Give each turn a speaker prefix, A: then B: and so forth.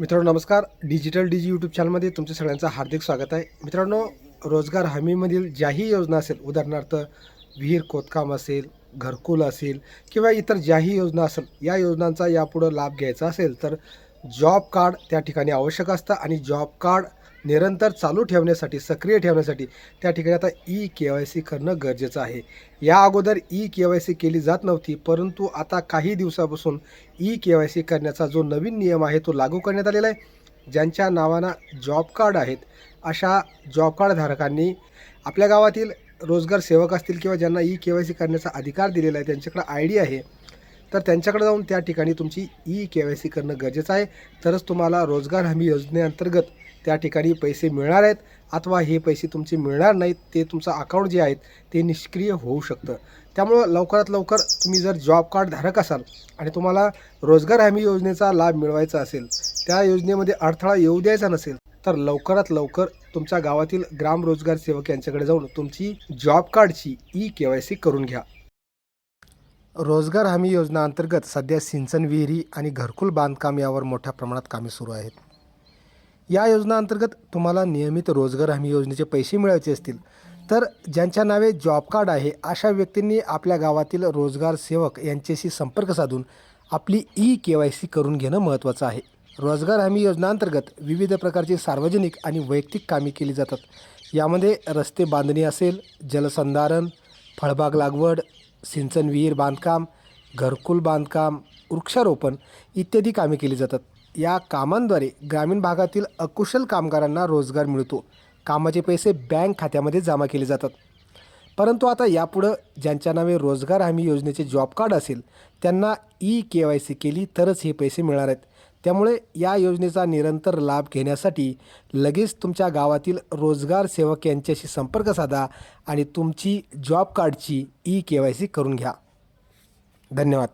A: मित्रांनो नमस्कार. डिजिटल डीजी यूट्यूब चॅनलमध्ये तुमच्या सगळ्यांचं हार्दिक स्वागत आहे. मित्रांनो रोजगार हमीमधील ज्याही योजना असेल उदाहरणार्थ विहीर खोदकाम असेल घरकुल असेल किंवा इतर ज्याही योजना असेल या योजनांचा यापुढं लाभ घ्यायचा असेल तर जॉब कार्ड त्या ठिकाणी आवश्यक असतं आणि जॉब कार्ड निरंतर चालू ठेवण्यासाठी सक्रिय ठेवण्यासाठी त्या ठिकाणी आता ई के वाय सी करणं गरजेचं आहे. या अगोदर ई के वाय सी केली जात नव्हती परंतु आता काही दिवसापासून ई के वाय सी करण्याचा जो नवीन नियम आहे तो लागू करण्यात आलेला आहे. ज्यांच्या नावानं जॉब कार्ड आहेत अशा जॉब कार्डधारकांनी आपल्या गावातील रोजगार सेवक असतील किंवा ज्यांना ई के वाय सी करण्याचा अधिकार दिलेला आहे त्यांच्याकडे आय डी आहे तर त्यांच्याकडे जाऊन त्या ठिकाणी तुमची ई के वाय सी करणं गरजेचं आहे. तरच तुम्हाला रोजगार हमी योजनेअंतर्गत त्या ठिकाणी पैसे मिळणार आहेत अथवा हे पैसे तुमचे मिळणार नाहीत ते तुमचं अकाउंट जे आहेत ते निष्क्रिय होऊ शकतं. त्यामुळं लवकरात लवकर तुम्ही जर जॉब कार्ड धारक असाल आणि तुम्हाला रोजगार हमी योजनेचा लाभ मिळवायचा असेल त्या योजनेमध्ये अडथळा येऊ द्यायचा नसेल तर लवकरात लवकर तुमच्या गावातील ग्राम रोजगार सेवक यांच्याकडे जाऊन तुमची जॉब कार्डची ई के वाय सी करून घ्या. रोजगार हमी योजना अंतर्गत सध्या सिंचन विहिरी आणि घरकुल बांधकाम यावर मोठ्या प्रमाणात कामे सुरू आहेत. या योजनाअंतर्गत तुम्हाला नियमित रोजगार हमी योजनेचे पैसे मिळवायचे असतील. तर ज्यांच्या नावे जॉब कार्ड आहे अशा व्यक्तींनी आपल्या गावातील रोजगार सेवक यांच्याशी संपर्क साधून आपली ई के वाय सी करून घेणं महत्त्वाचं आहे. रोजगार हमी योजनांतर्गत विविध प्रकारची सार्वजनिक आणि वैयक्तिक कामे केली जातात. यामध्ये रस्ते बांधणी असेल जलसंधारण फळबाग लागवड सिंचन विहीर बांधकाम घरकुल बांधकाम वृक्षारोपण इत्यादी कामे केली जातात. या कामांद्वारे ग्रामीण भागातील अकुशल कामगारांना रोजगार मिळतो. कामाचे पैसे बँक खात्यामध्ये जमा केले जातात. परंतु आता यापुढं ज्यांच्या नावे रोजगार हमी योजनेचे जॉब कार्ड असेल त्यांना ई के वाय सी केली तरच हे पैसे मिळणार आहेत. त्यामुळे या योजनेचा निरंतर लाभ घेण्यासाठी लगेच तुमच्या गावातील रोजगार सेवक यांच्याशी संपर्क साधा आणि तुमची जॉब कार्डची ई के वाय सी करून घ्या. धन्यवाद.